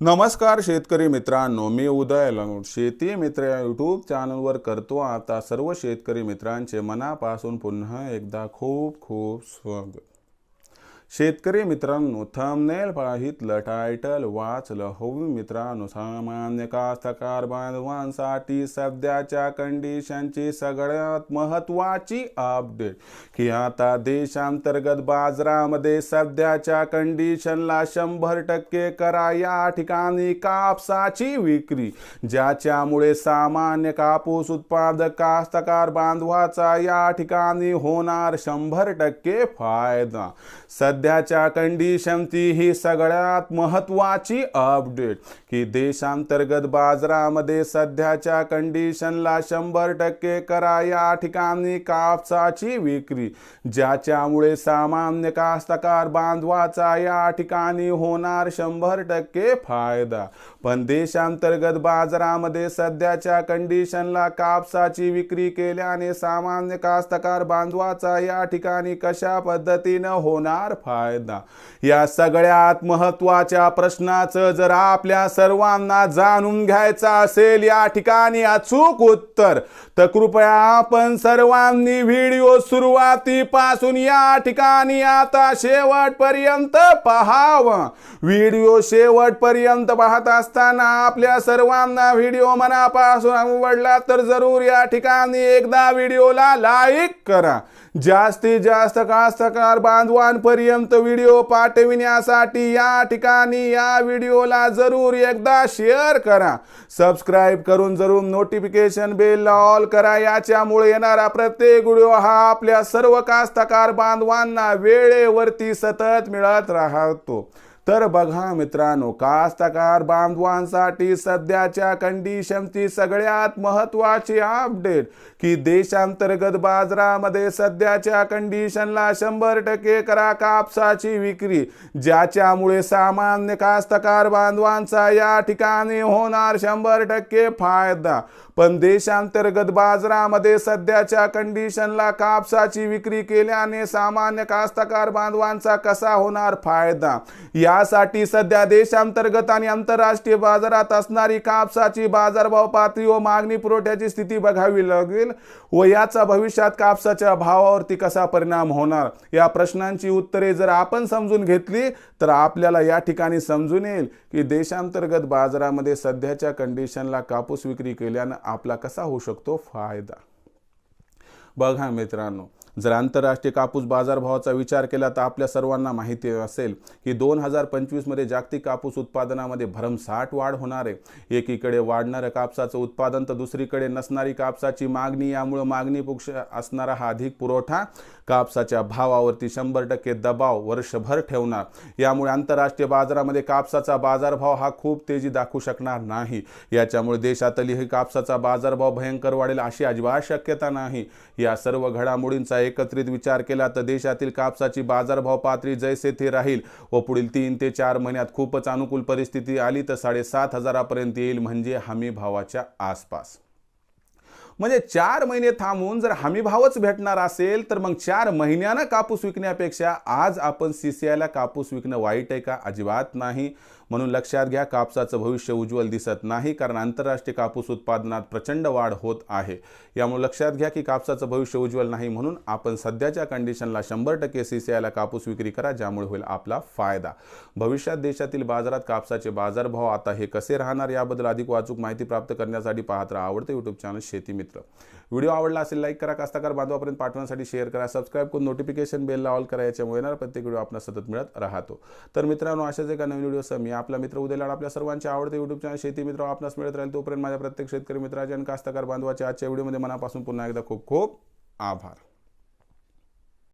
नमस्कार शेतकरी मित्रांनो मी उदय लंगोट. शेती मित्र या यूट्यूब चॅनलवर करतो आता सर्व शेतकरी मित्रांचे मनापासून पुन्हा एकदा खूप खूप स्वागत. शेतकरी मित्रांनो थंबनेल पाहितलं टायटल वाचलं हो मित्रांनो सामान्य कास्तकार बांधवांसाठी सध्याच्या कंडिशनची सगळ्यात महत्त्वाची अपडेट की आता देशांतर्गत बाजारामध्ये सध्याच्या कंडिशनला शंभर टक्के करा या ठिकाणी कापसाची विक्री ज्याच्यामुळे सामान्य कापूस उत्पादक कास्तकार बांधवाचा या ठिकाणी होणार शंभर टक्के फायदा. सध्याच्या कंडिशनची ही सगळ्यात महत्त्वाची अपडेट की देशांतर्गत बाजारामध्ये सध्याच्या कंडिशनला शंभर टक्के करा या ठिकाणी कापसाची विक्री ज्याच्यामुळे सामान्य कास्तकार बांधवाचा या ठिकाणी होणार शंभर टक्के फायदा. पण देशांतर्गत बाजारामध्ये सध्याच्या कंडिशनला कापसाची विक्री केल्याने सामान्य कास्तकार बांधवाचा या ठिकाणी कशा पद्धतीनं होणार फायदा. या सगळ्यात महत्त्वाच्या प्रश्नाचं जर आपल्या सर्वांना जाणून घ्यायचं असेल या ठिकाणी अचूक उत्तर तर कृपया आपण सर्वांनी व्हिडिओ सुरुवातीपासून या ठिकाणी आता शेवटपर्यंत पहावं. व्हिडिओ शेवटपर्यंत पाहत असताना आपल्या सर्वांना व्हिडिओ मनापासून आवडला तर जरूर या ठिकाणी एकदा व्हिडिओला लाईक करा. जास्तीत जास्त कास्तकार बांधवांपर्यंत व्हिडिओ पाठविण्यासाठी या ठिकाणी या व्हिडिओला जरूर एकदा शेअर करा. सबस्क्राईब करून जरूर नोटिफिकेशन बेल ऑल करा. याच्यामुळे येणारा प्रत्येक व्हिडिओ हा आपल्या सर्व कास्तकार बांधवांना वेळेवरती सतत मिळत राहतो. तर बघा मित्रांनो कास्तकार बांधवांसाठी सध्याच्या कंडिशनची सगळ्यात महत्वाची अपडेट की देशांतर्गत बाजारामध्ये सध्याच्या कंडिशनला शंभर टक्के करा कापसाची विक्री ज्याच्यामुळे सामान्य कास्तकार बांधवांचा या ठिकाणी होणार शंभर टक्के फायदा. पण देशांतर्गत बाजारामध्ये सध्याच्या कंडिशनला कापसाची विक्री केल्याने सामान्य कास्तकार बांधवांचा कसा होणार फायदा? यासाठी सध्या देशांतर्गत आणि आंतरराष्ट्रीय बाजारात असणारी कापसाची बाजारभाव पातळी व मागणी पुरवठ्याची स्थिती बघावी लागेल व याचा भविष्यात कापसाच्या भावावरती कसा परिणाम होणार? या प्रश्नांची उत्तरे जर आपण समजून घेतली तर आपल्याला या ठिकाणी समजून येईल की देशांतर्गत बाजारामध्ये सध्याच्या कंडिशनला कापूस विक्री केल्यानं आपला कसा होऊ शकतो? फायदा. बघा मित्रांनो जर आंतरराष्ट्रीय कापूस बाजारभावाचा विचार केला तर आपल्या सर्वांना माहिती असेल की दोन हजार पंचवीसमध्ये जागतिक कापूस उत्पादनामध्ये भरमसाठ वाढ होणार आहे. एकीकडे वाढणारं कापसाचं उत्पादन तर दुसरीकडे नसणारी कापसाची मागणी यामुळं मागणीपेक्षा असणारा हा अधिक पुरवठा कापसाच्या भावावरती शंभर टक्के दबाव वर्षभर ठेवणार. यामुळे आंतरराष्ट्रीय बाजारामध्ये कापसाचा बाजारभाव हा खूप तेजी दाखवू शकणार नाही. याच्यामुळे देशातली ही कापसाचा बाजारभाव भयंकर वाढेल अशी अजिबात शक्यता नाही. या सर्व घडामोडींचा एकत्रित विचार केला तर देशातील कापसाची बाजारभाव पातळी जैसे थे राहील व पुढील तीन ते चार महिन्यात खूपच अनुकूल परिस्थिती आली तर साडेसात हजारापर्यंत येईल म्हणजे हमी भावाच्या आसपास. म्हणजे चार महिने थांबून जर हमीभावच भेटणार असेल तर मग चार महिन्यानं कापूस विकण्यापेक्षा आज आपण सी सी आयला कापूस विकणं वाईट आहे का? अजिबात नाही. म्हणून लक्षात घ्या कापसाचं भविष्य उज्ज्वल दिसत नाही कारण आंतरराष्ट्रीय कापूस उत्पादनात प्रचंड वाढ होत आहे. यामुळे लक्षात घ्या की कापसाचं भविष्य उज्ज्वल नाही म्हणून आपण सध्याच्या कंडिशनला शंभर टक्के सी सी आयला कापूस विक्री करा ज्यामुळे होईल आपला फायदा. भविष्यात देशातील बाजारात कापसाचे बाजारभाव आता हे कसे राहणार याबद्दल अधिक वाचूक माहिती प्राप्त करण्यासाठी पाहत राहा आवडते यूट्यूब चॅनल शेती मित्र. व्हिडिओ आवडला असेल लाईक करा कास्ताकार बांधवापर्यंत पाठवण्यासाठी शेअर करा सबस्क्राईब करून नोटिफिकेशन बेलला ऑल करा याच्यामुळे येणार प्रत्येक व्हिडिओ आपला सतत मिळत राहतो. तर मित्रांनो अशाच एका नवीन व्हिडिओसह मी आपला मित्र उद्या आपल्या सर्वांचे आवडते युट्यूब चॅनल शेती मित्र आपणास मिळत राहील तोपर्यंत माझ्या प्रत्येक शेतकरी मित्राचे आणि कास्तकार बांधवाचे आजच्या व्हिडिओमध्ये मनापासून पुन्हा एकदा खूप खूप आभार.